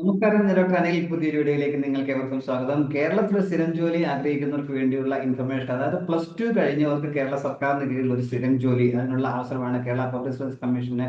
നമസ്കാരം ഡോക്ടർ അനിൽ പുതിയ വീഡിയോയിലേക്ക് നിങ്ങൾക്ക് ഏവർക്കും സ്വാഗതം. കേരളത്തിൽ സ്ഥിരം ജോലി ആഗ്രഹിക്കുന്നവർക്ക് വേണ്ടിയുള്ള ഇൻഫർമേഷൻ അതായത് പ്ലസ് ടു കഴിഞ്ഞവർക്ക് കേരള സർക്കാരിന് കീഴിൽ ഒരു സ്ഥിരം ജോലി അതിനുള്ള അവസരമാണ് കേരള പബ്ലിക് സർവീസ് കമ്മീഷന്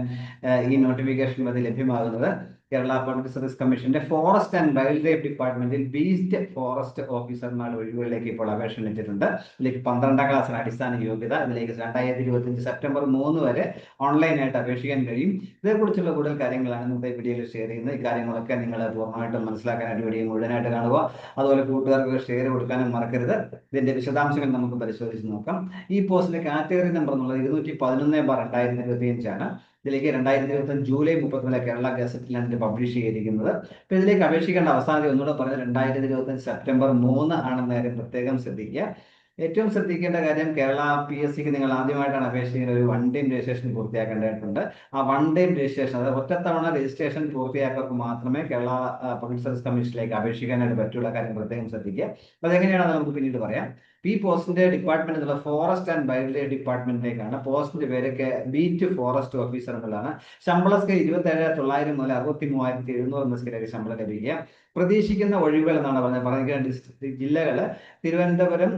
ഈ നോട്ടിഫിക്കേഷൻ വഴി ലഭ്യമാകുന്നത്. കേരള പബ്ലിക് സർവീസ് കമ്മീഷന്റെ ഫോറസ്റ്റ് ആൻഡ് വൈൽഡ് ലൈഫ് ഡിപ്പാർട്ട്മെന്റിൽ ബീസ്റ്റ് ഫോറസ്റ്റ് ഓഫീസർമാരുടെ ഒഴിവുകളിലേക്ക് ഇപ്പോൾ അപേക്ഷ ലഭിച്ചിട്ടുണ്ട് ഇതിലേക്ക് പന്ത്രണ്ടാം ക്ലാസ്സിന് അടിസ്ഥാന യോഗ്യത ഇതിലേക്ക് രണ്ടായിരത്തി ഇരുപത്തിയഞ്ച് സെപ്റ്റംബർ മൂന്ന് വരെ ഓൺലൈനായിട്ട് അപേക്ഷിക്കാൻ കഴിയും. ഇതേക്കുറിച്ചുള്ള കൂടുതൽ കാര്യങ്ങളാണ് ഇന്നത്തെ വീഡിയോയിൽ ഷെയർ ചെയ്യുന്നത്. ഈ കാര്യങ്ങളൊക്കെ നിങ്ങൾ പൂർണമായിട്ടും മനസ്സിലാക്കാനായിട്ട് വീഡിയോ മുഴുവനായിട്ട് കാണുക. അതുപോലെ കൂട്ടുകാർക്ക് ഷെയർ കൊടുക്കാനും മറക്കരുത്. ഇതിന്റെ വിശദാംശങ്ങൾ നമുക്ക് പരിശോധിച്ച് നോക്കാം. ഈ പോസ്റ്റിന്റെ കാറ്റഗറി നമ്പർ എന്നുള്ളത് ഇരുന്നൂറ്റി പതിനൊന്ന് ബാർ രണ്ടായിരത്തി ഇരുപത്തി അഞ്ചാണ് ഇതിലേക്ക് രണ്ടായിരത്തി ഇരുപത്തി ജൂലൈ മുപ്പത്തിനാല് കേരള ഗസറ്റിലാണ് ഇത് പബ്ലിഷ് ചെയ്തിരിക്കുന്നത്. അപ്പൊ ഇതിലേക്ക് അപേക്ഷിക്കേണ്ട അവസാനം ഒന്നുകൂടെ പറഞ്ഞത് രണ്ടായിരത്തി ഇരുപത്തി സെപ്റ്റംബർ മൂന്ന് ആണെന്ന കാര്യം പ്രത്യേകം ശ്രദ്ധിക്കുക. ഏറ്റവും ശ്രദ്ധിക്കേണ്ട കാര്യം കേരള പി എസ് സിക്ക് നിങ്ങൾ ആദ്യമായിട്ടാണ് അപേക്ഷിക്കുന്ന ഒരു വൺ ടൈം രജിസ്ട്രേഷൻ പൂർത്തിയാക്കേണ്ടതായിട്ടുണ്ട്. ആ വൺ ടൈം രജിസ്ട്രേഷൻ അതായത് ഒറ്റത്തവണ രജിസ്ട്രേഷൻ പൂർത്തിയാക്കവർക്ക് മാത്രമേ കേരള പബ്ലിക് സർവീസ് കമ്മീഷനിലേക്ക് അപേക്ഷിക്കാനായിട്ട് പറ്റുള്ള കാര്യം പ്രത്യേകം ശ്രദ്ധിക്കുക. അപ്പൊ അതെങ്ങനെയാണെന്ന് നമുക്ക് പിന്നീട് പറയാം. ഈ പോസ്റ്റിന്റെ ഡിപ്പാർട്ട്മെന്റ് എന്നുള്ള ഫോറസ്റ്റ് ആൻഡ് വൈൽഡ് ലൈഫ് ഡിപ്പാർട്ട്മെന്റിലേക്കാണ് പോസ്റ്റിന്റെ പേരൊക്കെ ബീറ്റ് ഫോറസ്റ്റ് ഓഫീസർ എന്നുള്ളതാണ്. ശമ്പള സ്കെ ഇരുപത്തി തൊള്ളായിരം മുതൽ അറുപത്തി മൂവായിരത്തി എഴുന്നൂറ് എന്ന സ്കെയിലേക്ക് ശമ്പളം ലഭിക്കുക പ്രതീക്ഷിക്കുന്ന ഒഴിവുകൾ എന്നാണ് പറഞ്ഞത്. പറഞ്ഞിരിക്കുന്ന ഡിസ്ട്രിക്ട് ജില്ലകൾ തിരുവനന്തപുരം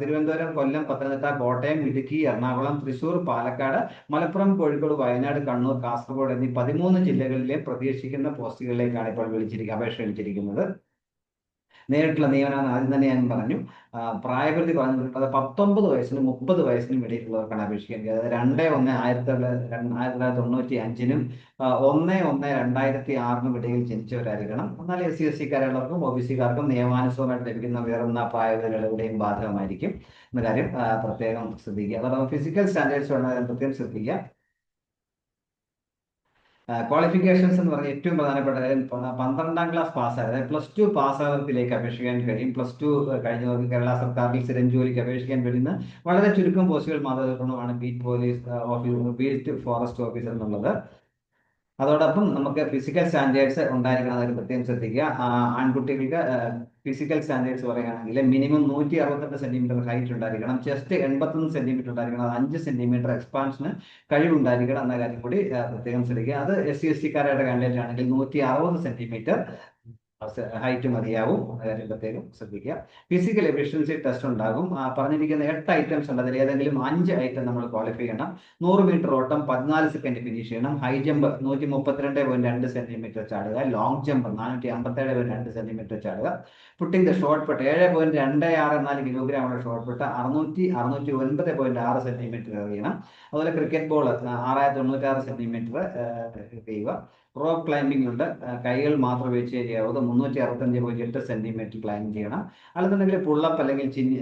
തിരുവനന്തപുരം കൊല്ലം പത്തനംതിട്ട കോട്ടയം ഇടുക്കി എറണാകുളം തൃശൂർ പാലക്കാട് മലപ്പുറം കോഴിക്കോട് വയനാട് കണ്ണൂർ കാസർഗോഡ് എന്നീ പതിമൂന്ന് ജില്ലകളിലെ പ്രതീക്ഷിക്കുന്ന പോസ്റ്റുകളിലേക്കാണ് ഇപ്പോൾ വിളിച്ചിരിക്കുക അപേക്ഷ വിളിച്ചിരിക്കുന്നത്. നേരിട്ടുള്ള നിയമനം ആദ്യം തന്നെ ഞാൻ പറഞ്ഞു. പ്രായപരിധി പറഞ്ഞിട്ടുണ്ട് അത് പത്തൊമ്പത് വയസ്സിനും മുപ്പത് വയസ്സിനും ഇടയിലുള്ളവർക്കാണ് അപേക്ഷിക്കാൻ. അതായത് രണ്ട് ഒന്ന് ആയിരത്തി തൊള്ളായിരത്തി ആയിരത്തി തൊള്ളായിരത്തി തൊണ്ണൂറ്റി അഞ്ചിനും ഒന്ന് ഒന്ന് രണ്ടായിരത്തി ആറിനും ഇടയിൽ ജനിച്ചവരായിരിക്കണം. എന്നാൽ എസ് സി എസ് സിക്കാരുള്ളവർക്കും ഒ ബി സിക്കാർക്കും നിയമാനുസൃതമായിട്ട് ലഭിക്കുന്ന ഉയർന്ന പ്രായപരിധികൾ ബാധകമായിരിക്കും. എന്ന കാര്യം പ്രത്യേകം ശ്രദ്ധിക്കുക. അതോടൊപ്പം ഫിസിക്കൽ സ്റ്റാൻഡേർഡ്സ് വേണം പ്രത്യേകം ശ്രദ്ധിക്കുക. ക്വാളിഫിക്കേഷൻസ് എന്ന് പറഞ്ഞാൽ ഏറ്റവും പ്രധാനപ്പെട്ട കാര്യം പന്ത്രണ്ടാം ക്ലാസ് പാസ്സായ അതായത് പ്ലസ് ടു പാസ്സായവർക്കിലേക്ക് അപേക്ഷിക്കാൻ കഴിയും. പ്ലസ് ടു കഴിഞ്ഞവർക്ക് കേരള സർക്കാരിൽ സ്ഥിരം ജോലിക്ക് അപേക്ഷിക്കാൻ കഴിയുന്ന വളരെ ചുരുക്കം പോസ്റ്റുകൾ മാത്രമാണ് beat police officer beat forest officer എന്നുള്ളത്. അതോടൊപ്പം നമുക്ക് ഫിസിക്കൽ സ്റ്റാൻഡേർഡ്സ് ഉണ്ടായിരിക്കണം. അതിൽ പ്രത്യേകം ശ്രദ്ധിക്കുക. ആൺകുട്ടികൾക്ക് ഫിസിക്കൽ സ്റ്റാൻഡേർഡ്സ് പറയുകയാണെങ്കിൽ മിനിമം നൂറ്റി അറുപത്തെട്ട് സെന്റിമീറ്റർ ഹൈറ്റ് ഉണ്ടായിരിക്കണം. ചെസ്റ്റ് എൺപത്തൊന്ന് സെന്റിമീറ്റർ ഉണ്ടായിരിക്കണം. അത് അഞ്ച് സെന്റിമീറ്റർ എക്സ്പാൻഷന് കഴിവുണ്ടായിരിക്കണം എന്ന കാര്യം കൂടി പ്രത്യേകം ശ്രദ്ധിക്കുക. അത് എസ് സി എസ് ടിക്കാരുടെ കാൻഡിഡേറ്റ് ആണെങ്കിൽ നൂറ്റി അറുപത് സെന്റിമീറ്റർ ഹൈറ്റ് മതിയാവും പ്രത്യേകം ശ്രദ്ധിക്കുക. ഫിസിക്കൽ എഫിഷ്യൻസി ടെസ്റ്റ് ഉണ്ടാകും. പറഞ്ഞിരിക്കുന്ന എട്ട് ഐറ്റംസ് ഉണ്ട് അതിൽ ഏതെങ്കിലും അഞ്ച് ഐറ്റം നമ്മൾ ക്വാളിഫൈ ചെയ്യണം. നൂറ് മീറ്റർ ഓട്ടം പതിനാല് സെക്കൻഡ് ഫിനിഷ് ചെയ്യണം. ഹൈ ജമ്പ് നൂറ്റി മുപ്പത്തിരണ്ട് പോയിന്റ് രണ്ട് സെന്റിമീറ്റർ ചാടുക. ലോങ് ജമ്പ് നാനൂറ്റി അമ്പത്തേഴ് പോയിന്റ് രണ്ട് സെന്റിമീറ്റർ ചാടുക. പുട്ടിംഗ് ദ ഷോർട്ട് പുട്ട് ഏഴ് പോയിന്റ് രണ്ട് ആറ് നാല് കിലോഗ്രാമുള്ള ഷോർട്ട് പുട്ട് അറുന്നൂറ്റി അറുന്നൂറ്റി ഒൻപത് പോയിന്റ് ആറ് സെന്റിമീറ്റർ എറിയണം. അതുപോലെ ക്രിക്കറ്റ് ബോൾ ആറായിരത്തി തൊണ്ണൂറ്റി ആറ് സെന്റിമീറ്റർ ചെയ്യുക. റോപ്പ് ക്ലൈമ്പിംഗ് ഉണ്ട്. കൈകൾ മാത്രം വെച്ച് ചെയ്യാവുന്നത് മുന്നൂറ്റി അറുപത്തഞ്ച് പോയിന്റ് എട്ട് സെന്റിമീറ്റർ ക്ലൈംബ് ചെയ്യണം. അല്ലെന്നുണ്ടെങ്കിൽ പുള്ളപ്പ് അല്ലെങ്കിൽ ചിന്നി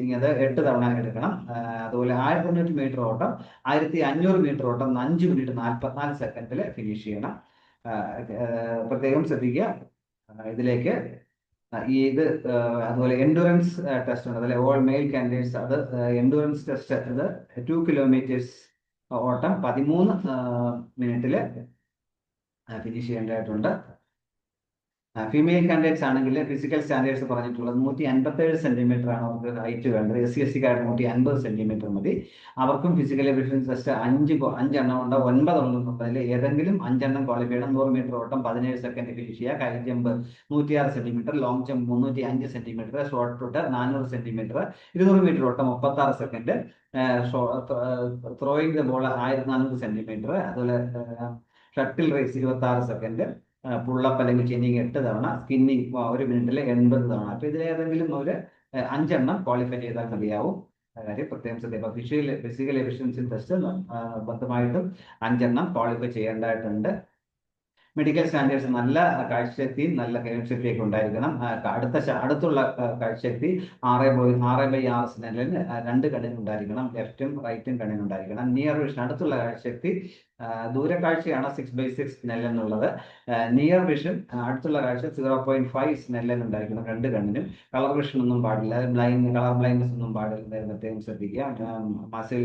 എട്ട് തവണ എടുക്കണം. അതുപോലെ ആയിരത്തി അഞ്ഞൂറ്റി മീറ്റർ ഓട്ടം ആയിരത്തി അഞ്ഞൂറ് മീറ്റർ ഓട്ടം അഞ്ച് മിനിറ്റ് നാൽപ്പത്തിനാല് സെക്കൻഡിൽ ഫിനിഷ് ചെയ്യണം. പ്രത്യേകം ശ്രദ്ധിക്കുക. ഇതിലേക്ക് ഈ ഇത് അതുപോലെ എൻഡുറൻസ് ടെസ്റ്റ് ഉണ്ട്. അതല്ലേ ഓൾ മെയിൽ കാൻഡിഡേറ്റ്സ് അത് എൻഡുറൻസ് ടെസ്റ്റ് അത് ടു കിലോമീറ്റേഴ്സ് ഓട്ടം പതിമൂന്ന് മിനിറ്റിൽ ഫിനിഷ് ചെയ്യേണ്ടതായിട്ടുണ്ട്. ഫീമെയിൽ കാൻഡിഡേറ്റ്സ് ആണെങ്കിൽ ഫിസിക്കൽ സ്റ്റാൻഡേർഡ്സ് പറഞ്ഞിട്ടുള്ളത് നൂറ്റി അൻപത്തേഴ് സെന്റിമീറ്റർ ആണ് അവർക്ക് ഹൈറ്റ് വേണ്ടത്. എസ് സി എസ് സിക്കാരുടെ നൂറ്റി അൻപത് സെന്റിമീറ്റർ മതി. അവർക്കും ഫിസിക്കൽ എഫിഷ്യൻസി ടെസ്റ്റ് അഞ്ച് അഞ്ചെണ്ണം ഉണ്ട്? ഒൻപത് അതിൽ ഏതെങ്കിലും അഞ്ചെണ്ണം ക്വാളിഫൈ ചെയ്യണം. നൂറ് മീറ്റർ ഓട്ടം പതിനേഴ് സെക്കൻഡ് ഫിനിഷ് ചെയ്യുക. കൈ ജമ്പ് നൂറ്റിയാറ് സെന്റിമീറ്റർ ലോങ് ജമ്പ് മുന്നൂറ്റി അഞ്ച് സെന്റിമീറ്റർ ഷോർട്ട് പുട്ട് നാനൂറ് സെന്റിമീറ്റർ ഇരുന്നൂറ് മീറ്റർ ഓട്ടം മുപ്പത്തി ആറ് സെക്കൻഡ് ത്രോയിങ് ദ ബോൾ ആയിരത്തി നാനൂറ് സെന്റിമീറ്റർ അതുപോലെ ഷട്ടിൽ റേസ് ഇരുപത്തി ആറ് സെക്കൻഡ് പുള്ളപ്പ് അല്ലെങ്കിൽ ചെന്നിങ് എട്ട് തവണ സ്പിന്നിങ് ഒരു മിനിറ്റിൽ എൺപത് തവണ. അപ്പൊ ഇതിൽ ഏതെങ്കിലും ഒരു അഞ്ചെണ്ണം ക്വാളിഫൈ ചെയ്താൽ മതിയാവും. കാര്യം പ്രത്യേകം ശ്രദ്ധിക്കുക ഫിസിക്കൽ ഫിസിക്കൽ എഫിഷ്യൻസി ടെസ്റ്റ് ബന്ധമായിട്ടും അഞ്ചെണ്ണം ക്വാളിഫൈ ചെയ്യേണ്ടതായിട്ടുണ്ട്. മെഡിക്കൽ സ്റ്റാൻഡേർഡ്സ് നല്ല കാഴ്ചശക്തി നല്ല കേൾവിശക്തിയൊക്കെ ഉണ്ടായിരിക്കണം. അടുത്ത അടുത്തുള്ള കാഴ്ചശക്തി ആറ് ബോയ് ആറ് ബൈ ആറ് സ്നെല്ലിന് രണ്ട് കണ്ണിന് ഉണ്ടായിരിക്കണം. ലെഫ്റ്റും റൈറ്റും കണ്ണിന് ഉണ്ടായിരിക്കണം. നിയർ വിഷൻ അടുത്തുള്ള കാഴ്ചശക്തി ദൂരക്കാഴ്ചയാണ് six by six Snellen near vision അടുത്തുള്ള കാഴ്ച സീറോ പോയിന്റ് ഫൈവ് സ്നെല്ലൻ ഉണ്ടായിരിക്കണം രണ്ട് കണ്ണിനും. കളർ വിഷൻ ഒന്നും പാടില്ല ബ്ലൈൻഡ് കളർ ബ്ലൈൻഡ്നെസ് ഒന്നും പാടില്ല പ്രത്യേകം ശ്രദ്ധിക്കുക. മസിൽ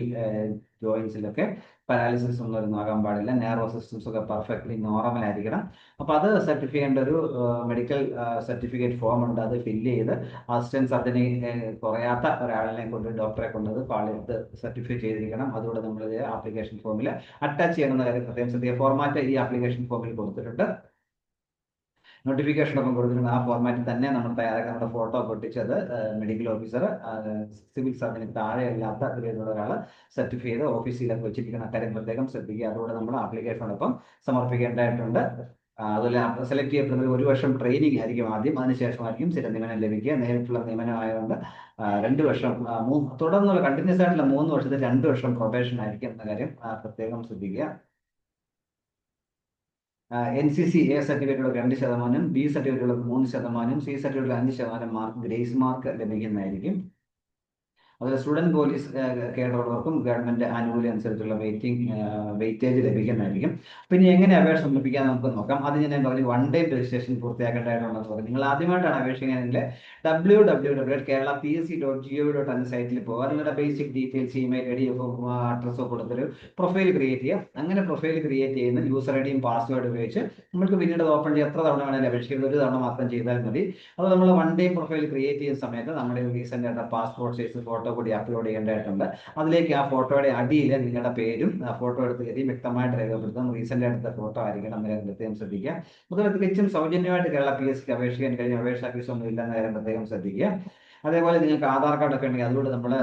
ജോയിൻസിലൊക്കെ പാരാലിസിസ് ഒന്നും ഒരു നോക്കാൻ പാടില്ല. നെർവോ സിസ്റ്റംസ് ഒക്കെ പെർഫെക്റ്റ്ലി നോർമൽ ആയിരിക്കണം. അപ്പൊ അത് സർട്ടിഫൈ ചെയ്യേണ്ട ഒരു മെഡിക്കൽ സർട്ടിഫിക്കറ്റ് ഫോം ഉണ്ട്. അത് ഫില്ല് ചെയ്ത് അസിസ്റ്റൻസ് അതിന് കുറയാത്ത ഒരാളിനെ കൊണ്ട് ഡോക്ടറെ കൊണ്ട് അത് പാളിയെടുത്ത് സർട്ടിഫൈ ചെയ്തിരിക്കണം. അതുകൂടെ നമ്മൾ ആപ്ലിക്കേഷൻ ഫോമിൽ അറ്റാച്ച് ചെയ്യണമെന്ന കാര്യം പ്രത്യേകം ശ്രദ്ധിക്കുക ഫോർമാറ്റ് ഈ ആപ്ലിക്കേഷൻ ഫോമിൽ കൊടുത്തിട്ടുണ്ട്. നോട്ടിഫിക്കേഷൻ ഒക്കെ കൊടുത്തിട്ടുണ്ട്. ആ ഫോർമാറ്റിൽ തന്നെ നമ്മൾ തയ്യാറാക്കി നമ്മുടെ ഫോട്ടോ ഒക്കെ ഒട്ടിച്ചത് മെഡിക്കൽ ഓഫീസർ സിവിൽ സർജന് താഴെയല്ലാത്ത ഗ്രേഡുള്ള ഒരാൾ സർട്ടിഫൈ ചെയ്ത് ഓഫീസിലൊക്കെ വെച്ചിരിക്കുന്ന അക്കാര്യം പ്രത്യേകം ശ്രദ്ധിക്കുക. അതുകൂടെ നമ്മൾ ആപ്ലിക്കേഷനോടൊപ്പം സമർപ്പിക്കേണ്ടതായിട്ടുണ്ട്. അതുപോലെ സെലക്ട് ചെയ്യപ്പെടുന്നത് ഒരു വർഷം ട്രെയിനിങ് ആയിരിക്കും ആദ്യം. അതിനുശേഷമായിരിക്കും സ്ഥിര നിയമനം ലഭിക്കുക. നേരിട്ടുള്ള നിയമനം ആയതുകൊണ്ട് ആ, രണ്ട് വർഷം തുടർന്നുള്ള കണ്ടിന്യൂസ് ആയിട്ടുള്ള മൂന്ന് വർഷത്തിൽ രണ്ട് വർഷം പ്രൊബേഷൻ ആയിരിക്കും എന്ന കാര്യം പ്രത്യേകം ശ്രദ്ധിക്കുക. എൻ സി സി എ സർട്ടിഫിക്കറ്റുകൾക്ക് രണ്ട് ശതമാനം ബി സർട്ടിഫിക്കറ്റുകൾക്ക് മൂന്ന് ശതമാനം സി സർട്ടിഫിക്കറ്റുകൾ അഞ്ച് ശതമാനം മാർക്ക് ഗ്രേസ് മാർക്ക് ലഭിക്കുന്നതായിരിക്കും. അതുപോലെ സ്റ്റുഡന്റ് പോലീസ് കേടുള്ളവർക്കും ഗവൺമെന്റ് ആനുകൂല്യം അനുസരിച്ചുള്ള വെയിറ്റിംഗ് വെയിറ്റേജ് ലഭിക്കുന്നതായിരിക്കും. പിന്നെ എങ്ങനെ അപേക്ഷ സമർപ്പിക്കാൻ നമുക്ക് നോക്കാം. അത് ഞാൻ പറഞ്ഞു വൺ ഡേ രജിസ്ട്രേഷൻ പൂർത്തിയാക്കേണ്ടതായിട്ടുള്ളത് പറഞ്ഞു. നിങ്ങൾ ആദ്യമായിട്ടാണ് അപേക്ഷിക്കുന്നതെങ്കിൽ W W W Kerala P S C dot gov dot എന്ന സൈറ്റിൽ പോകുക നിങ്ങളുടെ basic details email I D അഡ്രസ്സോ കൊടുത്തൊരു പ്രൊഫൈൽ ക്രിയേറ്റ് ചെയ്യുക. അങ്ങനെ പ്രൊഫൈൽ ക്രിയേറ്റ് ചെയ്യുന്ന യൂസർ ഐ ഡിയും പാസ്വേഡ് ഉപയോഗിച്ച് നമുക്ക് പിന്നീട് ഓപ്പൺ ചെയ്ത് എത്ര തവണ വേണമെങ്കിലും അപേക്ഷിക്കുന്നത് ഒരു തവണ മാത്രം ചെയ്താൽ മതി. അത് നമ്മൾ വൺ ഡേ പ്രൊഫൈൽ ക്രിയേറ്റ് ചെയ്യുന്ന സമയത്ത് നമ്മുടെ റീസെന്റ് ആയിട്ട് പാസ്പോർട്ട് സൈസ് ഫോട്ടോ കൂടി അപ്ലോഡ് ചെയ്യേണ്ടതായിട്ടുണ്ട് അതിലേക്ക് ആ ഫോട്ടോയുടെ അടിയിൽ നിങ്ങളുടെ പേരും ഫോട്ടോ എടുത്ത് കയറി വ്യക്തമായിട്ട് രേഖപ്പെടുത്തും റീസെന്റ് എടുത്ത ഫോട്ടോ ആയിരിക്കണം കാര്യം പ്രത്യേകം ശ്രദ്ധിക്കുക. അതുപോലെ തികച്ചും സൗജന്യമായിട്ട് കേരള പി എസ് സിക്ക് അപേക്ഷിക്കാൻ കഴിഞ്ഞ അപേക്ഷാ ഫീസ് ഒന്നും ഇല്ലെന്ന കാര്യം പ്രത്യേകം ശ്രദ്ധിക്കുക. അതേപോലെ നിങ്ങൾക്ക് ആധാർ കാർഡ് ഒക്കെ ഉണ്ടെങ്കിൽ അതുകൊണ്ട് നമ്മൾ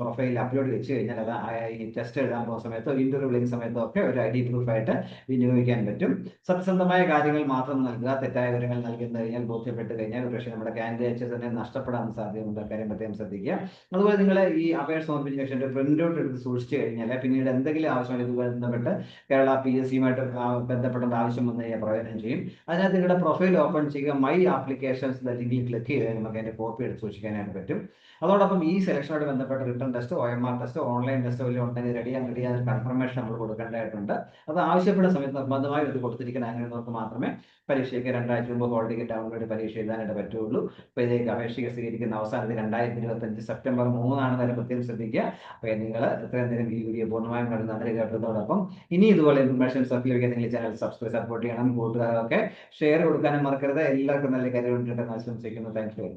പ്രൊഫൈൽ അപ്ലോഡ് വെച്ച് കഴിഞ്ഞാൽ അത് ഈ ടെസ്റ്റ് എഴുതാൻ പോകുന്ന സമയത്തോ ഇന്റർവ്യൂ വിളിക്കുന്ന സമയത്തോ ഒക്കെ ഒരു ഐ ഡി പ്രൂഫായിട്ട് വിനിയോഗിക്കാൻ പറ്റും. സത്യസന്ധമായ കാര്യങ്ങൾ മാത്രം നൽകുക തെറ്റായ വിവരങ്ങൾ നൽകുന്ന കഴിഞ്ഞാൽ ബോധ്യപ്പെട്ട് കഴിഞ്ഞാൽ പക്ഷേ നമ്മുടെ കാൻഡിഡേറ്റ് തന്നെ നഷ്ടപ്പെടാൻ സാധ്യതയുണ്ട്. കാര്യം പ്രത്യേകം ശ്രദ്ധിക്കുക. അതുപോലെ നിങ്ങൾ ഈ അപേക്ഷ സമർപ്പിച്ച ശേഷം ഒരു പ്രിന്റ് ഔട്ട് എടുത്ത് സൂക്ഷിച്ചു കഴിഞ്ഞാൽ പിന്നീട് എന്തെങ്കിലും ആവശ്യമായി ബന്ധപ്പെട്ട് കേരള പി എസ് സിയുമായിട്ട് ബന്ധപ്പെടേണ്ട ആവശ്യം വന്നു കഴിഞ്ഞാൽ പ്രയോജനം ചെയ്യും. അതിനകത്ത് നിങ്ങളുടെ പ്രൊഫൈൽ ഓപ്പൺ ചെയ്യുക. മൈ ആപ്ലിക്കേഷൻസ് ലിങ്കിൽ ക്ലിക്ക് ചെയ്ത് നമുക്ക് അതിന്റെ കോപ്പി എടുത്ത് സൂക്ഷിക്കാനായിട്ട് പറ്റും. അതോടൊപ്പം ഈ സെലക്ഷനോട് ബന്ധപ്പെട്ട written test O M R test online test വല്ലതും ഉണ്ടെങ്കിൽ റെഡി ആൻഡ് റെഡി കൺഫർമേഷൻ നമ്മൾ കൊടുക്കേണ്ടതായിട്ടുണ്ട്. അത് ആവശ്യപ്പെടുന്ന സമയത്ത് നിർബന്ധമായും ഇത് കൊടുത്തിരിക്കുന്ന അങ്ങനെയുള്ളവർക്ക് മാത്രമേ പരീക്ഷയ്ക്ക് രണ്ടാഴ്ച മുമ്പ് ഹോൾ ടിക്കറ്റ് ഡൗൺലോഡ് പരീക്ഷ എഴുതാനായിട്ട് പറ്റുള്ളൂ അപ്പോൾ ഇതിലേക്ക് അപേക്ഷയ്ക്ക് സ്വീകരിക്കുന്ന അവസാനത്തിൽ രണ്ടായിരത്തി ഇരുപത്തഞ്ച് സെപ്റ്റംബർ മൂന്നാണ് തന്നെ പ്രത്യേകം ശ്രദ്ധിക്കുക. അപ്പോൾ നിങ്ങൾ ഇത്രയും നേരം ഈ വീഡിയോ പൂർണമായും കണ്ടു നന്ദി കേട്ടതോടൊപ്പം ഇനി ഇതുപോലെ ഇൻഫർമേഷൻ ഒക്കെ നിങ്ങൾ ചാനൽ സബ്സ്ക്രൈബ് സപ്പോർട്ട് ചെയ്യണം. കൂട്ടുകാരൊക്കെ ഷെയർ കൊടുക്കാനും മറക്കരുത്. എല്ലാവർക്കും നല്ല കാര്യം ആശംസിക്കുന്നു. Thank you